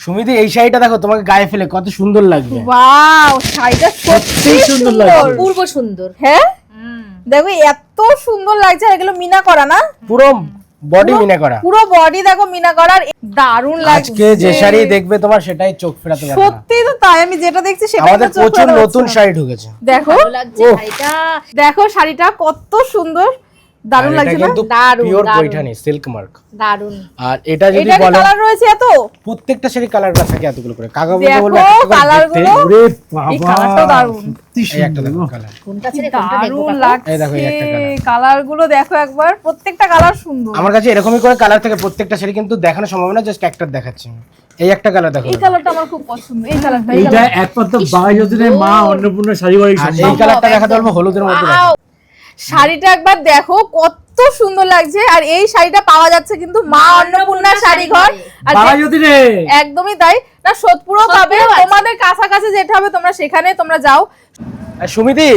সুমিদি এই শাড়িটা দেখো তোমাকে গায়ে ফেলে কত সুন্দর লাগবে। ওয়াও শাড়িটা সত্যি সুন্দর লাগছে। পূর্ব সুন্দর। হ্যাঁ? দেখো এত সুন্দর লাগছে আর এগুলো মিনা করা না? পুরো বডি মিনা করা। পুরো বডি দেখো মিনা করার দারুণ লাগছে। আজকে যে শাড়ি দেখবে তোমার সেটাই চোখ ফেরাতে পারবে সত্যি তো তাই আমি যেটা দেখছি সেটা আমাদের প্রচুর নতুন শাড়ি ঢুকেছে। দেখো। ভালো লাগছে শাড়িটা। দেখো শাড়িটা কত সুন্দর। দারুণ লাগছে না দারুণ, পিওর। সিল্ক মার্ক দারুণ। আর এটা যদি বলো কালার রয়েছে এত? প্রত্যেকটা শাড়ি কালার থাকে এতগুলো করে। কাকা বলতে দেখো বলবে কালারগুলো ওরে এই দারুণ। এই একটা দেখো কালার কোনটা ছেড়ে এই দেখো, এই একটা। কালারগুলো দেখো একবার প্রত্যেকটা কালার সুন্দর। আমার কাছে এরকমই করে কালার থাকে প্রত্যেকটা শাড়ি কিন্তু দেখানো সম্ভব না জাস্ট একটা দেখাচ্ছি। এই একটা কালার দেখো এই কালারটা আমার খুব পছন্দ এই কালারটা এইটা একমাত্র মা অন্নপূর্ণা শাড়ি বাড়ি এই কালারটা দেখাতে পারব হলুদের মধ্যে দেখো। শাড়িটা একবার দেখো কত সুন্দর লাগছে। আর এই শাড়িটা পাওয়া যাচ্ছে কিন্তু মা অন্নপূর্ণা শাড়ি ঘর। আর একদমই তাই। না সোদপুরও পাবে তোমাদের কাছাকাছি যেটা হবে তোমরা সেখানে তোমরা যাও। আর সুমিতি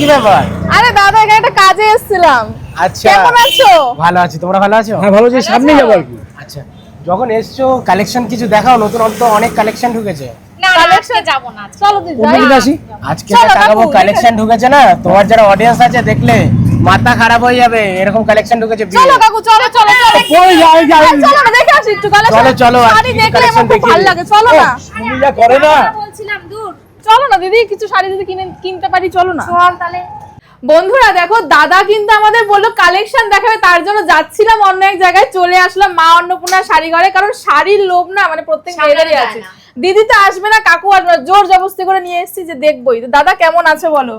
কি ব্যাপার? আরে দাদা এখানে একটা কাজে এসেছিলাম। আচ্ছা। কেমন আছো? ভালো আছি তোমরা ভালো আছো? হ্যাঁ ভালো যে সামনে যাব আর কি। আচ্ছা যখন এসছো কালেকশন কিছু দেখাও নতুন অন্ত অনেক কালেকশন ঢুকেছে। না চলো আজকে কালেকশন ঢুকেছে না? তোমার যারা অডিয়েন্স আছে দেখলে মাথা খারাপ হয়ে যাবে এরকম কালেকশন ঢুকেছে চলো কাকু চলো চলো চলো যাই যাই চলো না দেখে আসি একটু চলো, চলো, শাড়ি দেখলে আমার ভালো লাগে চলো না। তুমি যা করে না। বলছিলাম দূর। চলো না দিদি কিছু শাড়ি যদি কিনে কিনতে পারি চলো না। চল তাহলে। বন্ধুরা দেখো দাদা কিন্তু আমাদের বলল কালেকশন দেখাবে তার জন্য যাচ্ছিলাম অন্য এক জায়গায় চলে আসলাম মা অন্নপূর্ণা শাড়ি ঘরে কারণ শাড়ির লোভ না মানে প্রত্যেক মেয়েদেরই আছে। দিদি তো আসবে না কাকু আসবে না। জোর জবরদস্তি করে নিয়ে এসেছি যে দেখবোই। তো দাদা কেমন আছে বলো?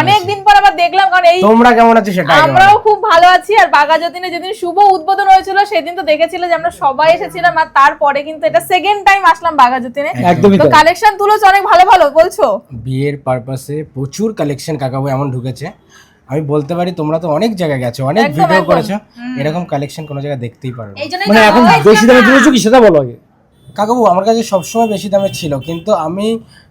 অনেক দিন পর আবার দেখলাম কারণ এই তোমরা কেমন আছো সেটা আমরাও খুব ভালো আছি আর বাগাযতীনে যেদিন শুভ উদ্বোধন হয়েছিল সেদিন তো দেখেছিল যে আমরা সবাই এসেছিলাম আর তারপরে কিন্তু এটা সেকেন্ড টাইম আসলাম বাগাযতীনে একদমই তো কালেকশন তুলেছো অনেক ভালো ভালো বলছো? বিয়ের পারপাসে প্রচুর কালেকশন কাকাবু এমন ঢুকেছে। আমি বলতে পারি তোমরা তো অনেক জায়গায় গেছো অনেক ভিডিও করেছ। এরকম কালেকশন কোনো জায়গায় দেখতেই পারো না। মানে এখন বেশি দামে। তুলেছো কি সেটা বলো আগে। কাকাবু আমার কাছে সবসময় বেশি দামে ছিল কিন্তু আমি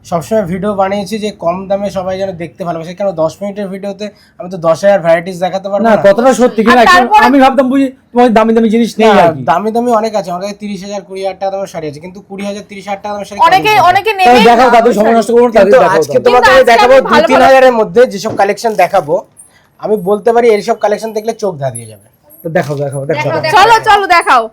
সবসময় ভিডিও বানিয়েছি যে কম দামে সবাই যেন দেখতে ভালোবাসে। কেন দশ মিনিটের ভিডিওতে আমি তো দশ হাজার ভ্যারাইটিস দেখাতে পারব না না। কতটা সত্যি আমি ভাবতাম বুঝি তোমার দামি দামি জিনিস নেই আর দামি দামি অনেক আছে আমার কাছে তিরিশ হাজার কুড়ি হাজার টাকা দামের শাড়ি আছে কিন্তু কুড়ি হাজার তিরিশ হাজার টাকা দামের শাড়ি অনেকে? অনেকে তাহলে নেবে দেখাও তাদের সময় নষ্ট করব না, তাদের কিন্তু আজকে তোমাকে আমি দেখাবো দু তিন হাজারের মধ্যে যেসব কালেকশন দেখাবো আমি বলতে পারি এইসব কালেকশন দেখলে চোখ ধা দিয়ে যাবে। তো দেখাও। দেখাও, দেখাও। চলো চলো দেখাও।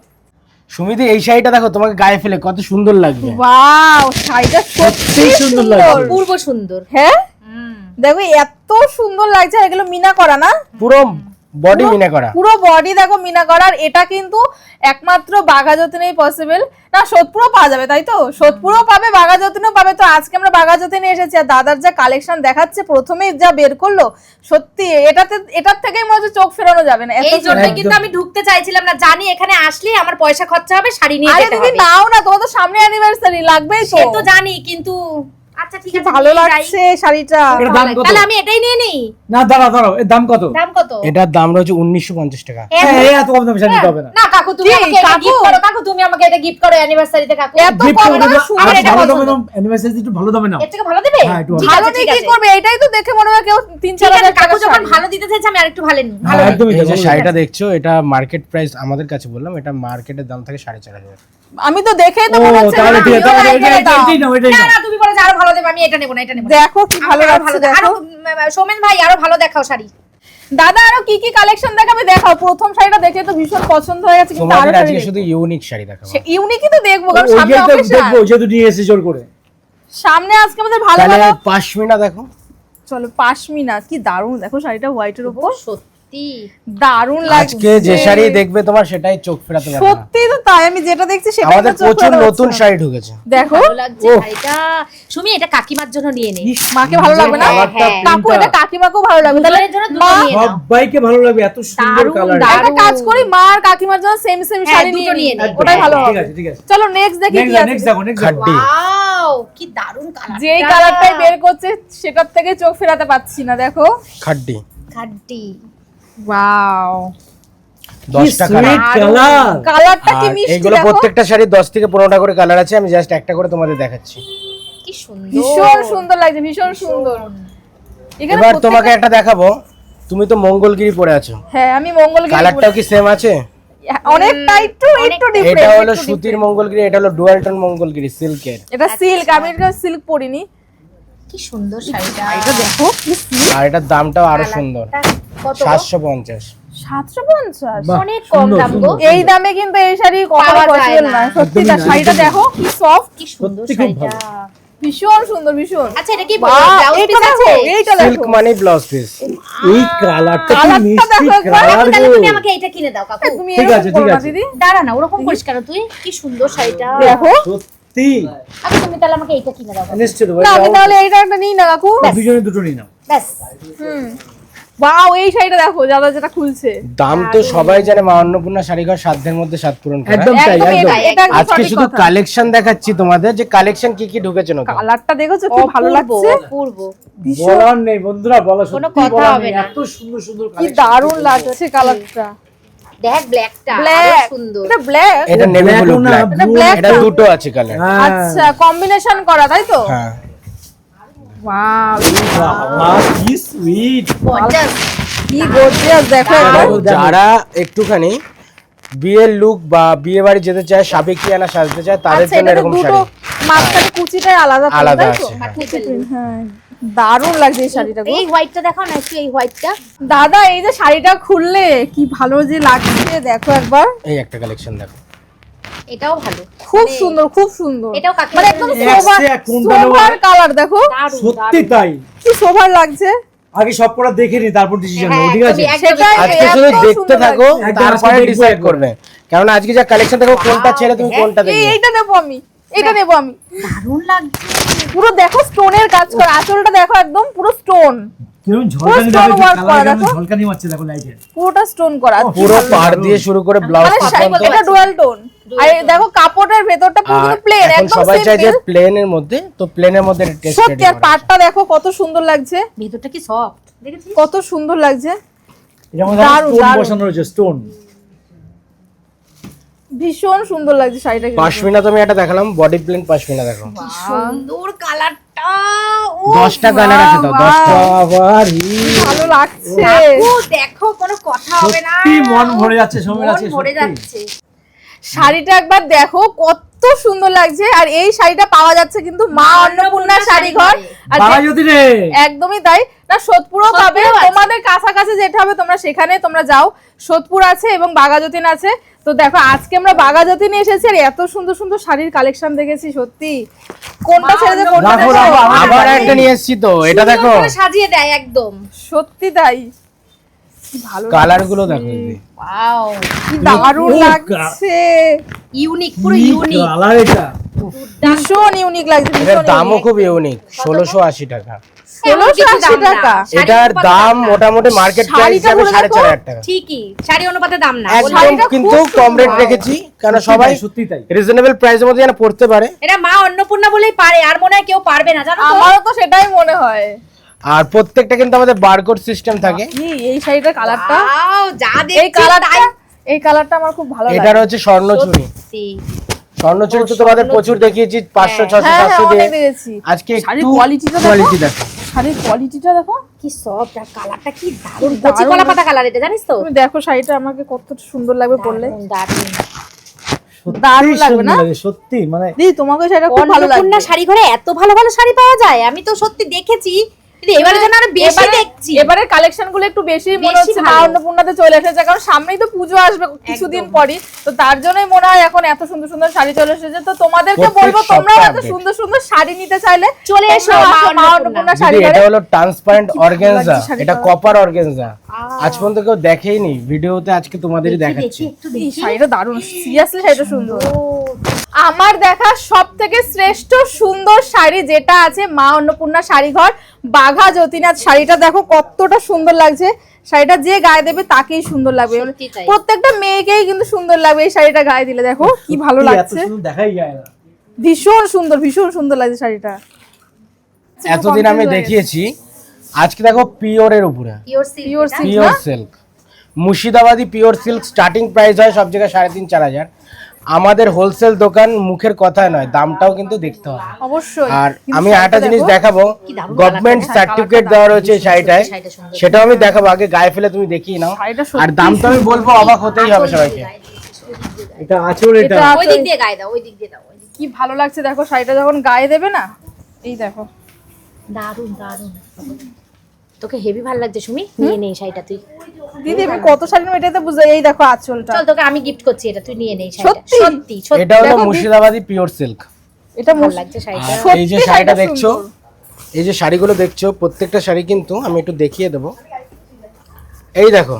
সুমিদি এই শাড়িটা দেখো তোমাকে গায়ে ফেলে কত সুন্দর লাগবে। ওয়াও শাড়িটা সত্যি সুন্দর লাগবে। পূর্ব সুন্দর। হ্যাঁ? দেখো এত সুন্দর লাগছে এগুলো মিনা করা না? পুরো বডি মিনে করা। পুরো বডি দেখো মিনা করার এটা কিন্তু একমাত্র বাঘা যতনেই পসিবল না সোদপুরও পাওয়া যাবে তাই তো? সোদপুরও পাবে বাঘাযতীনও পাবে। তো আজকে আমরা বাঘাযতীনে এসেছি আর দাদার যা কালেকশন দেখাচ্ছে প্রথমেই যা বের করল সত্যি এটাতে এটার থেকেই মনে হচ্ছে চোখ ফেরানো যাবে না এই জন্য কিন্তু আমি ঢুকতে চাইছিলাম না। জানি এখানে আসলে আমার পয়সা খরচা হবে শাড়ি নিয়ে আরে যেতে দিদি হবে। নাও না তোমার তো সামনে অ্যানিভার্সারি লাগবেই তো। সে তো জানি কিন্তু আচ্ছা ঠিক আছে ভালো লাগছে শাড়িটা? এটার দাম কত? তাহলে আমি এটাই নিয়ে নিই। না দাঁড়াও দাঁড়াও এর দাম কত? দাম কত? এটার দাম রয়েছে উনিশশো পঞ্চাশ টাকা। এই এত কম দামে শাড়ি হবে না। না কাকু তুমি আমাকে এটা গিফট করো কাকু তুমি আমাকে এটা গিফট করো অ্যানিভার্সারিতে কাকু। এত কম দামে দেবো এটা ভালো দামে অ্যানিভার্সারি একটু ভালো দামে নাও। এর থেকে ভালো দেবে? একটু ঠিক ভালো। দিয়ে কি করবে এটাই তো দেখে মনে হয় কেউ তিন চার ঠিক আছে, হাজার কাকু যখন ভালো দিতে চাইছে আমি আরেকটু ভালো নিই ভালো হ্যাঁ, একদমই যে শাড়িটা দেখছ এটা মার্কেট প্রাইস আমাদের কাছে বললাম এটা মার্কেটের দাম থাকে সাড়ে চার হাজার। আমি তো দেখেই তো মনে হচ্ছে তাহলে না, ঠিক আছে আমিও তাহলে like এটা- করে এটা- এটাই নাও এটাই নাও না তুমি বলে আরও ভালো দেবে আমি এটা নেব না এটা নেব। দেখো কি ভালো লাগছে দেখো। সৌমেন ভাই আরও ভালো দেখাও শাড়ি। দাদা আরও কি কি কালেকশন দেখাবে? দেখাও প্রথম শাড়িটা দেখে তো ভীষণ পছন্দ হয়ে গেছে কিন্তু আরও শাড়ি শুধু ইউনিক শাড়ি দেখাবো। ইউনিকই তো দেখব কারণ সামনে occasion। দেখব যেহেতু নিয়ে এসে জোর করে। সামনে আজকে আমাদের ভালো ভালো পাশমিনা দেখো। চলো পাশমিনা কি দারুণ দেখো শাড়িটা হোয়াইটের উপর। সত্যি। দারুণ লাগছে। আজকে যে শাড়ি দেখবে তোমার সেটাই চোখ ফেরাতে পারবে সত্যি তো তাই আমি যেটা দেখছি সেটা আমাদের প্রচুর নতুন শাড়ি ঢুকেছে। দেখো। লাগছে শাড়িটা। সুমি এটা কাকিমার জন্য নিয়ে নে। মাকে ভালো লাগবে না? হ্যাঁ, হ্যাঁ। কাকু এটা কাকিমাকেও ভালো লাগবে। তাহলে দুজনের জন্য দুটো নিয়ে নাও। সবাইকে ভালো লাগবে এত সুন্দর কালার একটা কাজ করি মা আর কাকিমার জন্য সেম সেম হ্যাঁ, শাড়ি নিয়ে নিয়ে নে। ওটাই ভালো ঠিক আছে ঠিক আছে। চলো নেক্সট দেখি কি আছে। নেক্সট দেখো নেক্সট দেখো। ওয়াও কি দারুণ কালার যেই কালারটাই বের করছে সেটার থেকে চোখ ফেরাতে পাচ্ছি না দেখো। খাড্ডি খাড্ডি ওয়াও দশটা কালার সুইট কালারটা কি মিষ্টি এইগুলো প্রত্যেকটা শাড়ি দশ থেকে পনেরোটা করে কালার আছে আমি জাস্ট একটা করে তোমাদের দেখাচ্ছি। কি সুন্দর। ভীষণ সুন্দর লাগছে ভীষণ সুন্দর। এবার তোমাকে একটা দেখাবো তুমি তো মঙ্গলগিরি পরে আছো। হ্যাঁ আমি মঙ্গলগিরি কালারটাও কি সেম আছে? অনেকটা একটু একটু এটা হলো সুতির মঙ্গলগিরি এটা হলো ডুয়ালটন মঙ্গলগিরি সিল্কের এটা সিল্ক আমি এটা সিল্ক পরিনি। কি সুন্দর শাড়িটা। এটা দেখো। এটার দামটাও আরও সুন্দর। সাতশো পঞ্চাশ। সাতশো পঞ্চাশ? অনেক কম দাম গো। এই দামে কিন্তু এই শাড়ি কখনো পসিবল না। সত্যি না শাড়িটা দেখো কি সফট কি সুন্দর শাড়িটা। ভীষণ সুন্দর ভীষণ। আচ্ছা এটা কি ব্লাউজ পিস আছে? এইটা সিল্ক মানে ব্লাউজ পিস এই কালারটা কি মিষ্টি কালার গো। তুমি আমাকে এটা কিনে দাও কাকু। তুমি ঠিক আছে, ঠিক আছে। দিদি। দাঁড়া না ওরকম পরিষ্কার তুই। কি সুন্দর শাড়িটা। দেখো। সত্যি? আচ্ছা তুমি তাহলে আমাকে এইটা কিনে দাও। কাকু। নিশ্চিত না আমি তাহলে এইটা একটা নিই না কাকু। দুজনে দুটো নিয়ে নাও ব্যাস। হুম। বাও এই শাড়িটা দেখো দাদা যেটা খুলছে। দাম তো সবাই জানে মা অন্নপূর্ণা শাড়িঘর সাধ্যের মধ্যে সাত পূরণ করা। একদম তাই একদম। আজকে শুধু কালেকশন দেখাচ্ছি তোমাদের যে কালেকশন কি কি ঢুকেছে নতুন? কালারটা দেখেছ কি ভালো লাগছে? অপূর্ব। বলার নেই বন্ধুরা বলা কোনো সত্যি কথা বলার হবে নেই না। এত সুন্দর সুন্দর কি। দারুণ লাগছে কালারটা। দেখ ব্ল্যাকটা ব্ল্যাক সুন্দর। এটা ব্ল্যাক এটা নেভি ব্লু ব্ল্যাক এটা দুটো আছে কালার হ্যাঁ। আচ্ছা কম্বিনেশন করা তাই তো? হ্যাঁ। ওয়াও কি সুইট গর্জিয়াস দেখো। যারা একটুখানি বিয়ের লুক বা বিয়ে বাড়ি যেতে চায় সাবেকিয়ানা সাজতে চায় তাদের আচ্ছা জন্য এরকম শাড়ি। মাঝখানে কুচিটাই আলাদা আলাদা আছে, হ্যাঁ। হ্যাঁ দারুণ লাগছে এই শাড়িটা এই হোয়াইটটা দেখাও না একটু এই হোয়াইটটা দাদা এই যে শাড়িটা খুললে কি ভালো যে লাগছে দেখো একবার। এই একটা কালেকশন দেখো। এটাও ভালো। খুব মানে সুন্দর খুব সুন্দর। এটাও কাকে মানে একদম সোভার কোনটা কালার দেখো। সত্যি তাই? কি সোভার লাগছে? আগে সব কটা দেখে নি তারপর ডিসিশন হ্যাঁ, ঠিক আছে? একদমই। সেটাই আজকে শুধু দেখতে থাকো তারপরে ডিসাইড করবে। কারণ আজকে যা কালেকশন দেখো কোনটা ছেড়ে তুমি কোনটা দেখবে? এইটা নেব আমি। এটা নেব আমি। দারুণ লাগছে। পুরো দেখো স্টোনের কাজ করা আঁচলটা দেখো একদম পুরো স্টোন। কীরকম ঝলকানি stone লাগে work করা কালার দেখো। ঝলকানি মারছে দেখো লাইটের পুরোটা স্টোন করা পুরো ভালো দিয়ে শুরু করে ব্লাউজ মানে শাড়ি পর্যন্ত এটা ডুয়াল টোন আর দেখো কাপড়ের ভেতরটা পুরো প্লেন এখন একদম সবাই চায় যে প্লেনের মধ্যে তো প্লেনের মধ্যে টেস্ট সত্যি আর পাটটা দেখো কত সুন্দর লাগছে। ভেতরটা কি সফট কত সুন্দর লাগছে। এটার দারুণ, স্টোন বসানো রয়েছে স্টোন ভীষণ সুন্দর লাগছে শাড়িটা। পাশমিনা তুমি এটা দেখালাম বডি প্লেন পাশমিনা দেখো। সুন্দর কালারটা দশটা কালার আছে তো দশটা। আবার ভালো লাগছে। দেখো কোনো কথা হবে না। সত্যি মন ভরে যাচ্ছে সময় আছে ভরে যাচ্ছে। শাড়িটা একবার দেখো কত সুন্দর লাগছে। আর এই শাড়িটা পাওয়া যাচ্ছে কিন্তু মা অন্নপূর্ণা শাড়ি ঘর। একদমই তাই। না সোদপুরও পাবে। তোমাদের কাছাকাছি যেটা হবে তোমরা সেখানে তোমরা যাও। সোদপুর আছে এবং বাগাযতীন আছে। তো দেখো আজকে আমরা বাগাযতীনে এসেছি আর এত সুন্দর সুন্দর শাড়ির কালেকশন দেখেছি সত্যি। কোনটা ছেড়ে কোনটা আবার একটা নিয়ে এসেছি তো এটা দেখো। সাজিয়ে দেয় একদম। সত্যি তাই। ভালো কালারগুলো দেখো। ওয়াও কি দারুণ লাগছে। ইউনিক পুরো ইউনিক কালার এটা। ভীষণ ইউনিক লাগছে দামও খুব ইউনিক ষোলোশো আশি টাকা। ষোলোশো আশি টাকা। এটার দাম মোটামুটি মার্কেট প্রাইস শাড়িটা যাবে বলে সাড়ে দেখো। চার হাজার টাকা। ঠিকই শাড়ি অনুপাতে দাম না। একদম কিন্তু কম রেট রেখেছি কারণ সবাই সত্যি তাই। রিজনেবল প্রাইসের মধ্যে যেন পড়তে পারে। এটা মা অন্নপূর্ণা বলেই পারে আর মনে হয় কেউ পারবে না জানো আমারও তো সেটাই মনে হয়। আর প্রত্যেকটা কিন্তু আমাদের বারকোড সিস্টেম থাকে। এই শাড়িটার কালারটা Wow, যা এই কালারটা এই কালারটা আমার খুব ভালো এটার লাগে। হচ্ছে স্বর্ণচুরি স্বর্ণচুরি তো তোমাদের প্রচুর দেখিয়েছি পাঁচশো ছশো হ্যাঁ হ্যাঁ দিয়ে। আজকে একটু কোয়ালিটিটা দেখো। শাড়ির কোয়ালিটিটা দেখো কি সফট আর কালারটা কি দারুণ। কচি কলা পাতা কালার এটা জানিস তো তুমি দেখো শাড়িটা আমাকে কত সুন্দর লাগবে পরলে দারুণ, দারুণ। সত্যি লাগবে না? সত্যি মানে দিদি তোমাকে শাড়িটা খুব ভালো লাগবে শাড়ি ঘরে এত ভালো ভালো শাড়ি পাওয়া যায় আমি তো সত্যি দেখেছি কিন্তু এবারে যেন আরও বেশি এবারে- দেখছি। এবারে কালেকশনগুলো একটু বেশি মনে হচ্ছে মা অন্নপূর্ণাতে চলে এসেছে। কারণ সামনেই তো পুজো আসবে কিছুদিন পরই। তো তার জন্যই মনে হয় এখন এত সুন্দর সুন্দর শাড়ি চলে এসেছে। তো তোমাদেরকে বলব তোমরাও এত সুন্দর সুন্দর শাড়ি নিতে চাইলে চলে এসো মা অন্নপূর্ণা। শাড়ি এটা হলো ট্রান্সপারেন্ট অর্গানজা এটা কপার অর্গানজা আজ পর্যন্ত কেউ দেখেইনি। ভিডিওতে আজকে তোমাদেরই দেখাচ্ছি। শাড়িটা দারুণ। সিরিয়াসলি শাড়িটা সুন্দর। আমার দেখা সব থেকে শ্রেষ্ঠ সুন্দর শাড়ি যেটা আছে মা অন্নপূর্ণা শাড়িঘর বাঘা জ্যোতিনাথ শাড়িটা দেখো কতটা সুন্দর লাগছে। শাড়িটা যে গায়ে দেবে তাকেই সুন্দর লাগবে। প্রত্যেকটা মেয়েকেই কিন্তু সুন্দর লাগবে এই শাড়িটা গায়ে দিলে। দেখো কি ভালো লাগছে। ভীষণ সুন্দর ভীষণ সুন্দর লাগছে শাড়িটা। এতদিন আমি দেখিয়েছি। আজকে দেখো উপরে। Pure এটা। silk। Pure? Silk. Murshidabadi pure silk starting price হয় সব জায়গায় সাড়ে তিন চার হাজার। আমাদের হোলসেল দোকান মুখের কথা নয় দামটাও কিন্তু দেখতে হবে। অবশ্যই। আর আমি একটা জিনিস দেখাবো গভর্নমেন্ট সার্টিফিকেট দেওয়া রয়েছে শাড়িটায়। সেটাও আমি দেখাবো আগে গায়ে ফেলে তুমি দেখিয়ে নাও। আর সত্যি দাম তো আমি বলব অবাক হতেই হবে সবাইকে। এটা আচল এটা। এটা ওই দিক দিয়ে গায়ে দাও ওই দিক দিয়ে দাও কি ভালো লাগছে দেখো শাড়িটা যখন গায়ে দেবে না এই দেখো। দারুণ দারুণ তোকে হেভি ভালো লাগছে সুমি? নিয়ে নে এই শাড়িটা তুই। দিদি আমি কত শাড়ি নেব এটাতে বুঝে। এই দেখো আঁচলটা। চল তোকে আমি গিফট করছি এটা তুই নিয়ে নে শাড়িটা। সত্যি? সত্যি এটা হলো মুর্শিদাবাদি পিওর সিল্ক এটা ভালো লাগছে শাড়িটা। এই যে শাড়িটা দেখছ? এই যে শাড়িগুলো দেখছ প্রত্যেকটা শাড়ি কিন্তু আমি একটু দেখিয়ে দেবো। এই দেখো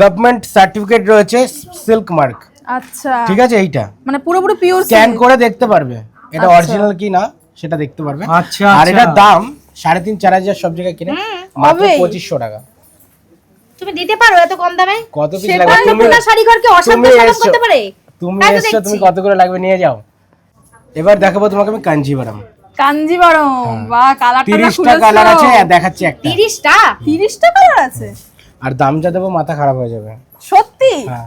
গভর্নমেন্ট সার্টিফিকেট রয়েছে সিল্ক মার্ক আচ্ছা। ঠিক আছে এইটা। মানে পুরোপুরি পিওর স্ক্যান করে দেখতে পারবে। এটা আচ্ছা। অরিজিনাল কি না সেটা দেখতে পারবে। আচ্ছা, আর আচ্ছা। এটার দাম সাড়ে তিন চার হাজার সব জায়গায় কিনে মাত্র পঁচিশশো টাকা। তুমি দিতে পারো এত কম দামে? কত পিস লাগবে? তুমি শাড়ি ঘরকে। করতে পারে। তুমি এসছো তুমি কত করে লাগবে নিয়ে যাও। এবার দেখাবো তোমাকে আমি কাঞ্জিভারাম কাঞ্জিবরম বা কালারটা না তিরিশটা কালার আছে আর দেখাচ্ছি একটা। তিরিশটা? তিরিশটা কালার আছে? আর দাম যা দেবো মাথা খারাপ হয়ে যাবে। সত্যি? হ্যাঁ।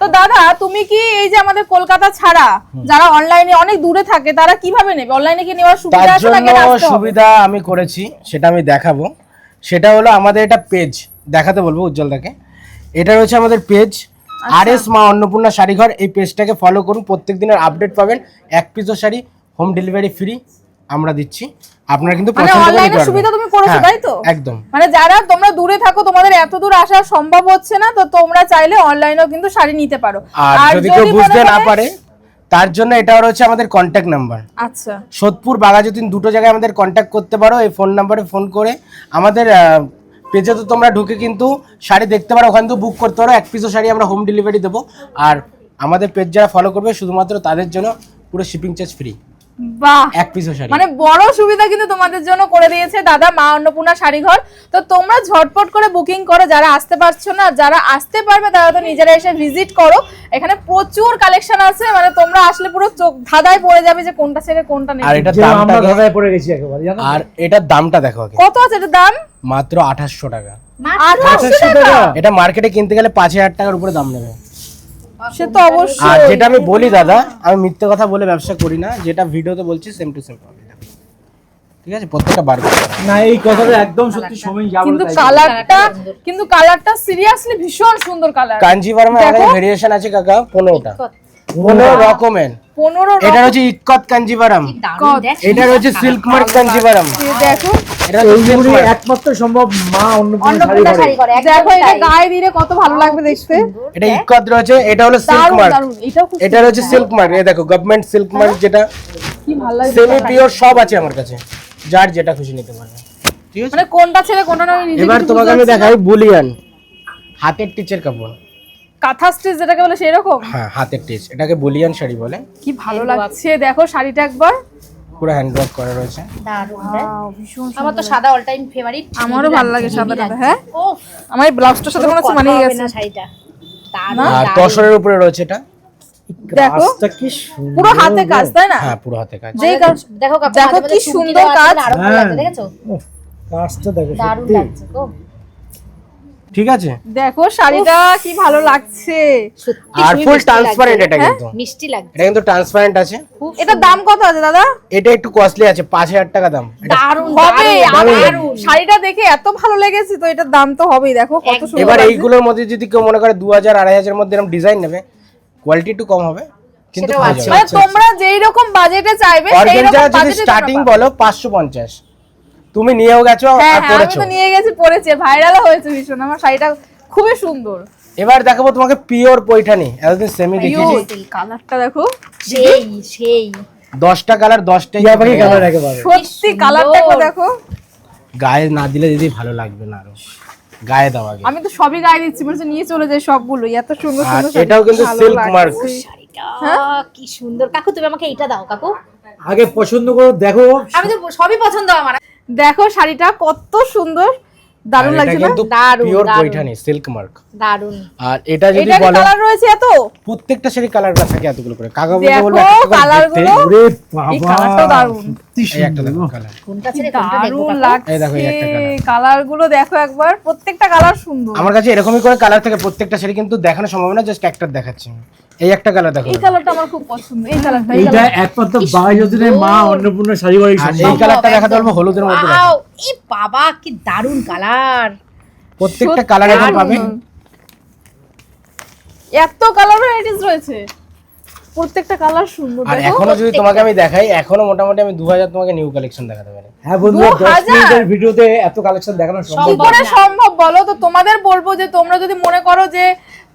তো দাদা তুমি কি এই যে আমাদের কলকাতা ছাড়া যারা অনলাইনে অনেক দূরে থাকে তারা কীভাবে নেবে? অনলাইনে কি নেওয়ার সুবিধা আছে নাকি আসতে সুবিধা আমি করেছি সেটা আমি দেখাবো। সেটা হলো আমাদের এটা পেজ দেখাতে বলব উজ্জ্বল উজ্জ্বলদাকে। এটা রয়েছে আমাদের পেজ। আর এস মা অন্নপূর্ণা শাড়িঘর এই পেজটাকে ফলো করুন প্রত্যেক দিনের আপডেট পাবেন। এক পিসও শাড়ি হোম ডেলিভারি ফ্রি আমরা দিচ্ছি। আপনারা কিন্তু মানে পছন্দ করে অনলাইনে সুবিধা তুমি করেছ হ্যাঁ, তাই তো? একদম। মানে যারা তোমরা দূরে থাকো তোমাদের এত দূর আসা সম্ভব হচ্ছে না তো তোমরা চাইলে অনলাইনেও কিন্তু শাড়ি নিতে পারো। আর যদি কেউ বুঝতে না পারে তার জন্য এটা হচ্ছে আমাদের কন্ট্যাক্ট নাম্বার আচ্ছা। সোদপুর বাঘাযতীন দুটো জায়গায় আমাদের কন্ট্যাক্ট করতে পারো এই ফোন নাম্বারে ফোন করে আমাদের পেজে তো তোমরা ঢুকে কিন্তু শাড়ি দেখতে পারো ওখান থেকে বুক করতে পারো এক পিসও শাড়ি আমরা হোম ডেলিভারি দেবো। আর আমাদের পেজ যারা ফলো করবে শুধুমাত্র তাদের জন্য পুরো শিপিং চার্জ ফ্রি বাহ। এক পিসও শাড়ি। মানে বড় সুবিধা কিন্তু তোমাদের জন্য করে দিয়েছে দাদা মা অন্নপূর্ণা শাড়িঘর। তো তোমরা ঝটপট করে বুকিং করো যারা আসতে পারছ না যারা আসতে পারবে তারা তো নিজেরা এসে ভিজিট করো। এখানে প্রচুর কালেকশন আছে মানে তোমরা আসলে পুরো চোখ ধাঁধায় পড়ে যাবে যে কোনটা ছেড়ে কোনটা আর নেবে এটার যে দামটা ধাঁধায় পড়ে গেছি একেবারে জানো আর এটার দামটা দেখো কত আছে এটার দাম? মাত্র আঠাশশো টাকা। আঠাশশো আঠাশশো টাকা? টাকা? এটা মার্কেটে কিনতে গেলে পাঁচ হাজার টাকার উপরে দাম নেবে। সে তো অবশ্যই। আর যেটা আমি বলি দাদা আমি মিথ্যে কথা বলে ব্যবসা করি না যেটা ভিডিওতে বলছি সেম টু সেম পাবে ঠিক আছে? প্রত্যেকটা বার না এই কথাটা একদম সত্যি সময় যাব কিন্তু কালারটা কিন্তু কালারটা সিরিয়াসলি ভীষণ সুন্দর কালার। কাঞ্জিভারমে। ভেরিয়েশন আছে কাকা পনেরোটা। পনেরো রকমের। পনেরো এটা হচ্ছে ইক্কত কাঞ্জিভারাম? এটা রয়েছে সিল্ক মার্ক কাঞ্জিভারাম দেখো। এটা হচ্ছে silk এইগুলি mark। একমাত্র সম্ভব মা অন্নপূর্ণা শাড়ি অন্নপূর্ণা ঘরে শাড়ি ঘরে দেখো এটা গায়ে দিলে কত ভালো লাগবে দেখতে। এটা ইক্কত রয়েছে এটা হলো সিল্ক মার্ক দারুণ এটাও খুব এটা রয়েছে সিল্ক মার্ক এই দেখো গভর্নমেন্ট সিল্ক মার্ক যেটা কি ভালো লাগছে সেমি পিওর সব আছে আমার কাছে যার যেটা খুশি নিতে পারবে। মানে কোনটা ছেড়ে কোনটা না এবার তোমাকে আমি দেখাই বুলিয়ান হাতের টিচের কাপড়। কাঁথা স্টিচ যেটাকে বলে সেরকম? হ্যাঁ হাতের টিচ এটাকে বুলিয়ান শাড়ি বলে। কি ভালো লাগছে দেখো শাড়িটা একবার। পুরো হ্যান্ড ওয়ার্ক করা রয়েছে। আমার তো সাদা অল টাইম ফেভারিট আমারও ভালো লাগে সাদাটা হ্যাঁ? ও আমার এই ব্লাউজটার সাথে মনে হচ্ছে মানিয়ে গেছে শাড়িটা। আর তসরের উপরে রয়েছে এটা। দেখো কি সুন্দর পুরো হাতে কাজ তাই না? হ্যাঁ পুরো হাতে কাজ। যেই কাজ দেখো দেখো মাঝে মাঝে কি সুন্দর কাজ। লাগছে, হ্যাঁ। দেখেছ? কাজটা দেখো দারুণ লাগছে ঠিক আছে? দেখো শাড়িটা কি ভালো লাগছে। আর ফুল ট্রান্সপারেন্ট এটা কিন্তু। মিষ্টি লাগছে। এটা কিন্তু ট্রান্সপারেন্ট আছে। এটার দাম কত আছে দাদা? এটা একটু কস্টলি আছে পাঁচ হাজার টাকা দাম। এটা দারুণ হবে দারুণ, শাড়িটা দেখে এত ভালো লেগেছে তো এটার দাম তো হবেই। দেখো কত সুন্দর এবার এইগুলোর মধ্যে যদি কেউ মনে করে দু হাজার আড়াই হাজারের মধ্যে এরকম ডিজাইন নেবে কোয়ালিটি একটু কম হবে কিন্তু হয়ে। মানে তোমরা যেই রকম বাজেটে চাইবে সেই রকম বাজেটে স্টার্টিং বলো পাঁচশো পঞ্চাশ। তুমি নিয়েও গেছো হ্যাঁ আর হ্যাঁ আমি তো নিয়ে গেছি পরেছি ভাইরালও হয়েছে ভীষণ। আমার শাড়িটা খুবই সুন্দর। এবার দেখাবো তোমাকে পিওর পৈঠানি এতদিন সেমি দেখিয়েছি। কালারটা দেখো। সেই সেই। দশটা কালার দশটাই টিয়া পাখি কালার একেবারে। সত্যি কালারটা দেখো। গায়ে না দিলে দিদি ভালো লাগবে না আরও। গায়ে দাও আগে। আমি তো সবই গায়ে দিচ্ছি মনে নিয়ে চলে যাই সবগুলো এত সুন্দর সুন্দর। এটাও কিন্তু সিল্ক মার্ক শাড়িটা কি সুন্দর। কাকু তুমি আমাকে এটা দাও কাকু। আগে পছন্দ করো দেখো। আমি তো সবই পছন্দ আমার। দেখো শাড়িটা কত সুন্দর দারুণ লাগছে না দারুণ, পিওর বৈঠানি সিল্ক মার্ক দারুণ। আর এটা যদি এটা বলো কালার রয়েছে এত? প্রত্যেকটা শাড়ি কালার থাকে এতগুলো করে। কাগজ বলব কালার। গুলো। ওরে এই কালারটা দারুণ দারুণ। সত্যি দেখো দারুণ লাগছে কালারগুলো একবার প্রত্যেকটা কালার সুন্দর। আমার কাছে এরকমই করে কালার থাকে প্রত্যেকটা শাড়ি কিন্তু দেখানো সম্ভব না জাস্ট একটা দেখাচ্ছি। এই একটা কালার দেখো। এই কালারটা আমার খুব পছন্দ এই কালারটা এইটা কালারটা। একমাত্র বাঘাযতীনের মা অন্নপূর্ণা শাড়ি ঘরে এই কালারটা দেখাতে পারব হলুদের মধ্যে দেখো। এই বাবা কি দারুণ কালার প্রত্যেকটা কালার এখন। পাবে। এত কালার ভ্যারাইটিস রয়েছে। প্রত্যেকটা কালার সুন্দর আর এখনও যদি তোমাকে আমি দেখাই এখনও মোটামুটি আমি দু হাজার তোমাকে নিউ কালেকশন দেখাতে পারি। হ্যাঁ বন্ধুরা দু দশ হাজার? মিনিটের ভিডিওতে এত কালেকশন দেখানো কি সম্ভব করে সম্ভব বলো তো? তোমাদের বলব যে তোমরা যদি মনে করো যে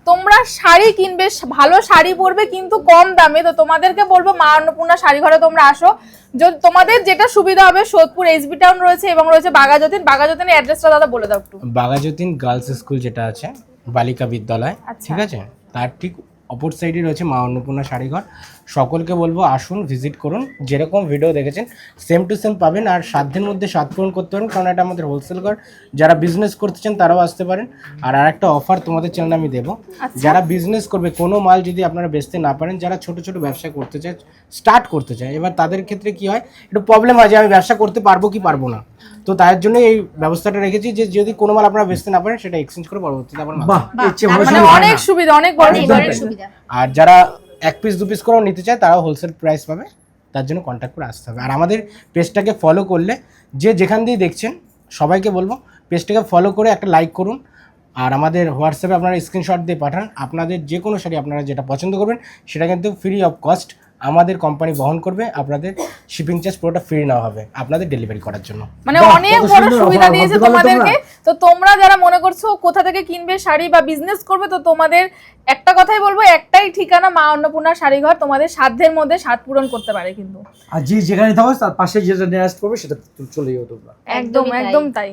তোমরা শাড়ি কিনবে ভালো শাড়ি পরবে কিন্তু কম দামে তো তোমাদেরকে বলব মা অন্নপূর্ণা শাড়ি ঘরে তোমরা আসো। যদি তোমাদের যেটা সুবিধা হবে সোদপুর এসবি টাউন রয়েছে এবং রয়েছে বাগাযতীন বাগাযতীনের অ্যাড্রেসটা দাদা বলে দাও একটু। বাগাজুদ্দিন গার্লস স্কুল যেটা আছে বালিকা বিদ্যালয় আচ্ছা। ঠিক আছে? তার ঠিক অপর সাইডে রয়েছে মা অন্নপূর্ণা শাড়িঘর। সকলকে বলব আসুন ভিজিট করুন। যেরকম ভিডিও দেখেছেন সেম টু সেম পাবেন। আর সাধ্যের মধ্যে স্বাদ পূরণ করতে পারেন কারণ এটা আমাদের হোলসেল ঘর। যারা বিজনেস করতে চান তারাও আসতে পারেন। আর আরেকটা অফার তোমাদের চ্যানেলে আমি দেবো। যারা বিজনেস করবে কোনো মাল যদি আপনারা বেচতে না পারেন যারা ছোট ছোট ব্যবসা করতে চায় স্টার্ট করতে চায় এবার তাদের ক্ষেত্রে কি হয় একটু প্রবলেম হয় যে আমি ব্যবসা করতে পারব কি পারব না। তো তার জন্য এই ব্যবস্থাটা রেখেছি যে যদি কোনো মাল আপনারা বেচতে না পারেন সেটা এক্সচেঞ্জ করে পরবর্তীতে বড় মানে অনেক সুবিধা অনেক বড়। সুবিধা। আর যারা এক পিস দু পিস করেও নিতে চায়, তারাও হোলসেল প্রাইস পাবে। তার জন্য কন্ট্যাক্ট করে আসতে হবে। আর আমাদের পেজটাকে ফলো করলে, যে যেখান দিয়ে দেখছেন, সবাইকে বলব পেজটাকে ফলো করে একটা লাইক করুন। আর আমাদের হোয়াটসঅ্যাপে আপনারা স্ক্রিনশট দিয়ে পাঠান। আপনাদের যে কোনো শাড়ি আপনারা যেটা পছন্দ করবেন, সেটা কিন্তু ফ্রি অফ কস্ট আমাদের কোম্পানি বহন করবে আপনাদের শিপিং চার্জ পুরোটা ফ্রি নেওয়া হবে আপনাদের ডেলিভারি করার জন্য। মানে অনেক বড় সুবিধা দিয়েছে তোমাদেরকে। তো তোমরা যারা মনে করছ কোথা থেকে কিনবে শাড়ি বা বিজনেস করবে তো তোমাদের একটা কথাই বলব একটাই ঠিকানা মা অন্নপূর্ণা শাড়িঘর তোমাদের সাধ্যের মধ্যে স্বাদ পূরণ করতে পারে কিন্তু। আর যে যেখানে থাকো তার পাশে যেটা নিয়ে আসতে পারবে সেটা চলে যাও তোমরা। একদম একদম তাই।